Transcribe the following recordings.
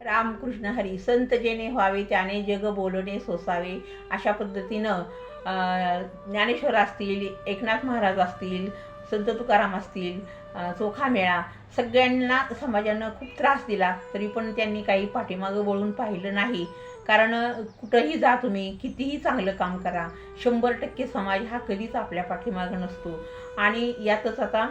रामकृष्ण हरी संत जेणे व्हावे त्याने जग बोलणे सोसावे. अशा पद्धतीनं ज्ञानेश्वर असतील एकनाथ महाराज असतील संत तुकाराम असतील चोखा मेळा सगळ्यांना समाजानं खूप त्रास दिला तरी पण त्यांनी काही पाठीमागं वळून पाहिलं नाही. कारण कुठंही जा तुम्ही कितीही चांगलं काम करा शंभर टक्के समाज हा कधीच आपल्या पाठीमागं नसतो. आणि यातच आता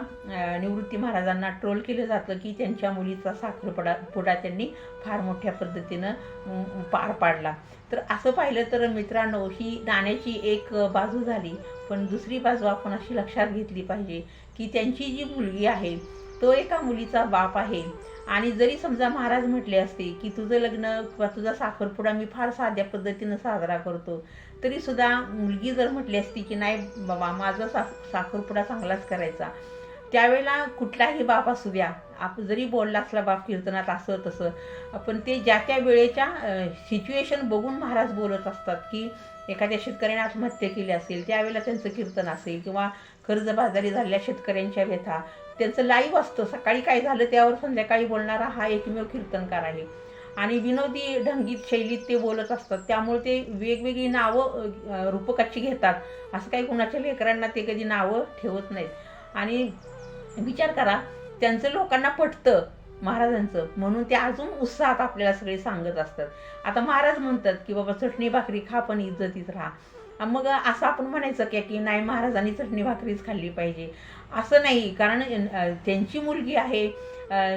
निवृत्ती महाराजांना ट्रोल केलं जातं की त्यांच्या मुलीचा साखरपुडा पुडा त्यांनी फार मोठ्या पद्धतीनं पार पाडला. तर असं पाहिलं तर मित्रांनो ही नाण्याची एक बाजू झाली. पण दुसरी बाजू आपण अशी लक्षात घेतली पाहिजे की त्यांची जी मुलगी आहे तो एका मुलीचा बाप आहे. आणि जरी समजा महाराज म्हटले असते की तुझं लग्न किंवा तुझा साखरपुडा मी फार साध्या पद्धतीनं साजरा करतो तरी सुद्धा मुलगी जर म्हटली असती की नाही बाबा माझा सा साखरपुडा चांगलाच करायचा त्यावेळेला कुठलाही बाप असू द्या. आप जरी बोलला असला बाप कीर्तनात असं तसं पण ते ज्या त्या वेळेच्या सिच्युएशन बघून महाराज बोलत असतात की एखाद्या शेतकऱ्याने आत्महत्या केली असेल त्यावेळेला त्यांचं कीर्तन असेल किंवा कर्जबाजारी झालेल्या शेतकऱ्यांच्या व्यथा त्यांचं लाईव्ह असतं. सकाळी काय झालं त्यावर संध्याकाळी बोलणारा हा एकमेव कीर्तनकार आहे. आणि विनोदी ढंगीत शैलीत ते बोलत असतात. त्यामुळे ते वेगवेगळी नावं रूपकाची घेतात. असं काही कुणाच्या लेकरांना ते कधी नावं ठेवत नाहीत. आणि विचार करा त्यांचं लोकांना पटतं महाराजांचं. म्हणून ते अजून उत्साहात आपल्याला सगळे सांगत असतात. आता महाराज म्हणतात की बाबा चटणी भाकरी खा पण इज्जतीत राहा. मग असं आपण म्हणायचं की की नाही महाराजांनी चटणी भाकरीच खाल्ली पाहिजे. असं नाही कारण त्यांची मुलगी आहे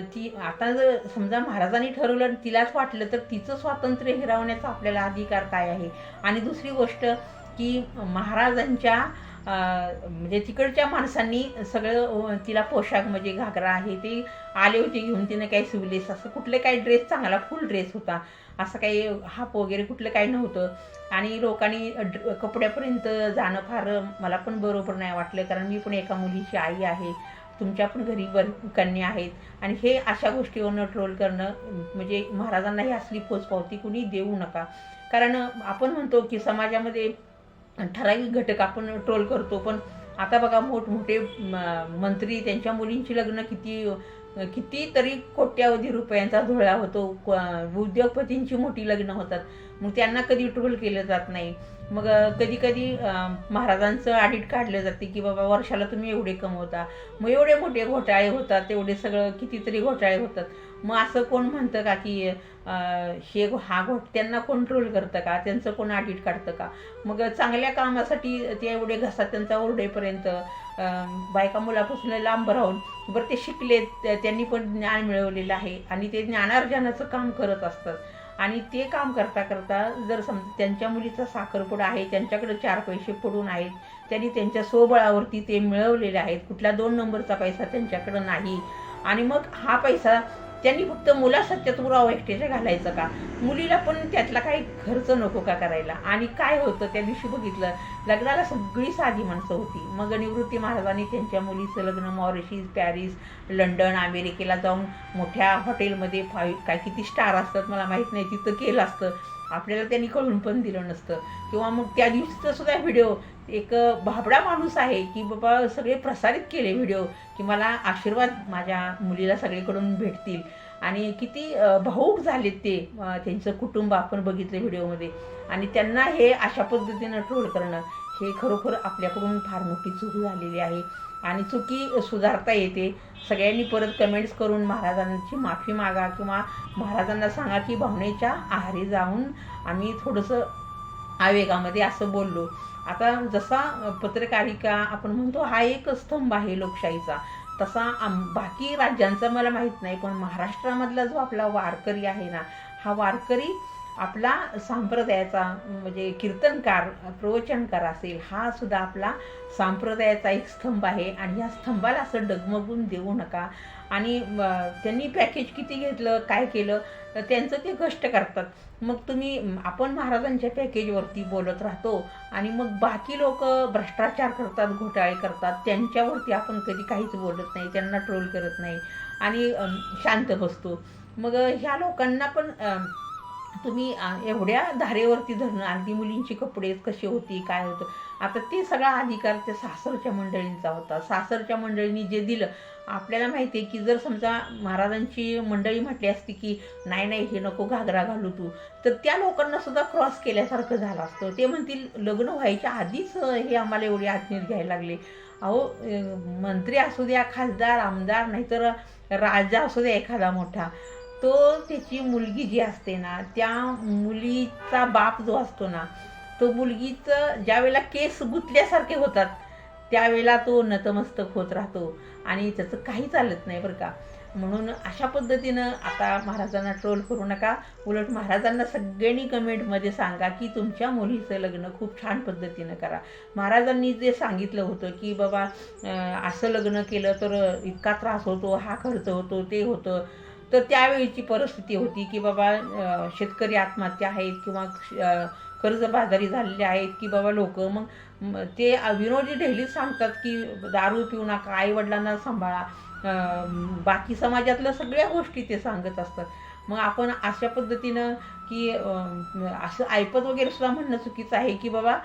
ती आता जर समजा महाराजांनी ठरवलं आणि तिलाच वाटलं तर तिचं स्वातंत्र्य हिरावण्याचा आपल्याला अधिकार काय आहे? आणि दुसरी गोष्ट की महाराजांच्या म्हणजे तिकडच्या माणसांनी सगळं तिला पोशाख म्हणजे घागरा आहे ते आले होते घेऊन तिने काही सिवलेस असं कुठले काही ड्रेस चांगला फुल ड्रेस होता. असं काही हाप वगैरे कुठलं काही नव्हतं. आणि लोकांनी कपड्यापर्यंत जाणं फार मला पण बरोबर नाही वाटलं. कारण मी पण एका मुलीची आई आहे. तुमच्या पण घरी वर कन्या आहेत. आणि हे अशा गोष्टीवरनं ट्रोल करणं म्हणजे महाराजांना ही असली पोचपावती कुणी देऊ नका. कारण आपण म्हणतो की समाजामध्ये ठराविक घटक आपण ट्रोल करतो पण आता बघा मोठमोठे म- मंत्री त्यांच्या मुलींची लग्न किती कितीतरी कोट्यावधी रुपयांचा धुळा होतो. उद्योगपतींची मोठी लग्न होतात. मग त्यांना कधी ट्रोल केलं जात नाही. मग कधी कधी महाराजांचं आडिट काढलं जाते की बाबा वर्षाला तुम्ही एवढे कमवता. मग एवढे मोठे घोटाळे होतात तेवढे सगळं कितीतरी घोटाळे होतात. मग असं कोण म्हणतं का की हे हा घोट त्यांना कंट्रोल करतं का? त्यांचं कोण आडीट काढतं का? मग चांगल्या कामासाठी ते एवढे घसा त्यांचा ओरडेपर्यंत बायका मुलापासून लांब राहून बरं ते शिकले त्यांनी पण ज्ञान मिळवलेलं आहे आणि ते ज्ञानार्जनाचं काम करत असतात. आणि ते काम करता करता जर सम त्यांच्या मुलीचा साखरपुडा आहे त्यांच्याकडे चार पैसे पडून आहेत त्यांनी त्यांच्या स्वबळावरती ते मिळवलेले आहेत कुठल्या दोन नंबरचा पैसा त्यांच्याकडं नाही. आणि मग हा पैसा त्यांनी फक्त मुलासत्यात उराव एकट्याच्या घालायचं का? मुलीला पण त्यातला काही खर्च नको का करायला? आणि काय होतं? त्या दिवशी बघितलं लग्नाला सगळी साधी माणसं होती. मग निवृत्ती महाराजांनी त्यांच्या मुलीचं लग्न मॉरिशिस पॅरिस लंडन अमेरिकेला जाऊन मोठ्या हॉटेलमध्ये फाय काय किती स्टार असतात मला माहीत नाही तिथं केलं असतं. आपल्याला त्यांनी कळून पण दिलं नसतं. किंवा मग त्या दिवशीचा सुद्धा व्हिडिओ एक भाबडा माणूस आहे की बाबा सगळे प्रसारित केले व्हिडिओ की मला आशीर्वाद माझ्या मुलीला सगळीकडून भेटतील. आणि किती भाऊक झालेत ते त्यांचं कुटुंब आपण बघितलं व्हिडिओमध्ये. आणि त्यांना हे अशा पद्धतीनं ट्रोल करणं हे खरोखर आपल्याकडून फार मोठी चूक झालेली आहे. आणि चुकी सुधारता येते. सगळ्यांनी परत कमेंट्स करून महाराजांची माफी मागा किंवा महाराजांना सांगा की भावनेच्या आहारी जाऊन आम्ही थोडंसं आवेगामध्ये असं बोललो. आता जसा पत्रकारिका आपण म्हणतो हा एक स्तंभ आहे लोकशाहीचा. तसा आम बाकी राज्यांचा मला माहीत नाही पण महाराष्ट्रामधला जो आपला वारकरी आहे ना हा वारकरी आपला सांप्रदायाचा म्हणजे कीर्तनकार प्रवचनकार असेल हा सुद्धा आपला सांप्रदायाचा एक स्तंभ आहे आणि ह्या स्तंभाला असं डगमगून देऊ नका. आणि त्यांनी पॅकेज किती घेतलं काय केलं तर त्यांचं ते कष्ट करतात. मग तुम्ही आपण महाराजांच्या पॅकेजवरती बोलत राहतो आणि मग बाकी लोक भ्रष्टाचार करतात घोटाळे करतात त्यांच्यावरती आपण कधी काहीच बोलत नाही त्यांना ट्रोल करत नाही. आणि शांत बसतो. मग ह्या लोकांना पण तुम्ही एवढ्या धारेवरती धरणं अगदी मुलींची कपडे कसे होती काय होतं? आता ते सगळा अधिकार त्या सासरच्या मंडळींचा होता. सासरच्या मंडळींनी जे दिलं आपल्याला माहिती आहे की जर समजा महाराजांची मंडळी म्हटली असती की नाही नाही हे नको घागरा घालू तू तर त्या लोकांना सुद्धा क्रॉस केल्यासारखं झालं असतं. ते म्हणतील लग्न व्हायच्या आधीच हे आम्हाला एवढे आज्ञेत घ्यायला लागले. अहो मंत्री असू द्या खासदार आमदार नाहीतर राजा असू द्या एखादा मोठा. तो त्याची मुलगी जी असते ना त्या मुलीचा बाप जो असतो ना तो मुलगीचं ज्यावेळेला केस गुंतल्यासारखे होतात त्यावेळेला तो नतमस्तक होत राहतो आणि त्याचं काही चालत नाही बरं का. म्हणून अशा पद्धतीनं आता महाराजांना ट्रोल करू नका. उलट महाराजांना सगळ्यांनी कमेंटमध्ये सांगा की तुमच्या मुलीचं लग्न खूप छान पद्धतीनं करा. महाराजांनी जे सांगितलं होतं की बाबा असं लग्न केलं तर इतका त्रास होतो हा खर्च होतो ते होतं. तर त्यावेळीची परिस्थिती होती की बाबा शेतकरी आत्महत्या आहेत किंवा कर्जबाजारी झालेले आहेत की बाबा लोक मग ते विनोदी ढेलीच सांगतात की दारू पिऊ नका आई वडिलांना सांभाळा बाकी समाजातल्या सगळ्या गोष्टी ते सांगत असतात. मग आपण अशा पद्धतीनं की असं ऐपत वगैरे सुद्धा म्हणणं चुकीचं आहे की बाबा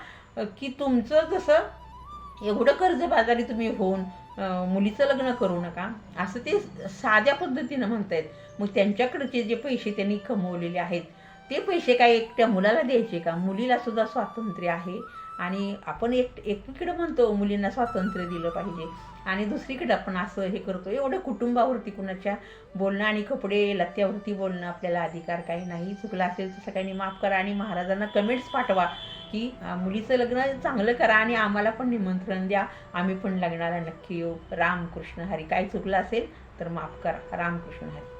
की तुमचं जसं एवढं कर्जबाजारी तुम्ही होऊन मुलीचं लग्न करू नका. असं ते साध्या पद्धतीनं म्हणतायत. मग त्यांच्याकडचे जे पैसे त्यांनी कमवलेले आहेत ते पैसे काय एकट्या मुलाला द्यायचे का? मुलीला सुद्धा स्वातंत्र्य आहे. आणि आपण एक एकीकडे म्हणतो मुलींना स्वातंत्र्य दिलं पाहिजे. आणि दुसरीकडे आपण असं हे करतो एवढं कुटुंबावरती कुणाच्या बोलणं आणि कपडे लत्त्यावरती बोलणं आपल्याला अधिकार काही नाही. चुकलं असेल तर सगळ्यांनी माफ करा आणि महाराजांना कमेंट्स पाठवा की मुलीचं लग्न चांगलं करा आणि आम्हाला पण निमंत्रण द्या. आम्ही पण लग्नाला नक्की येऊ. रामकृष्ण हरी काय चुकलं असेल तर माफ करा. रामकृष्ण हरी.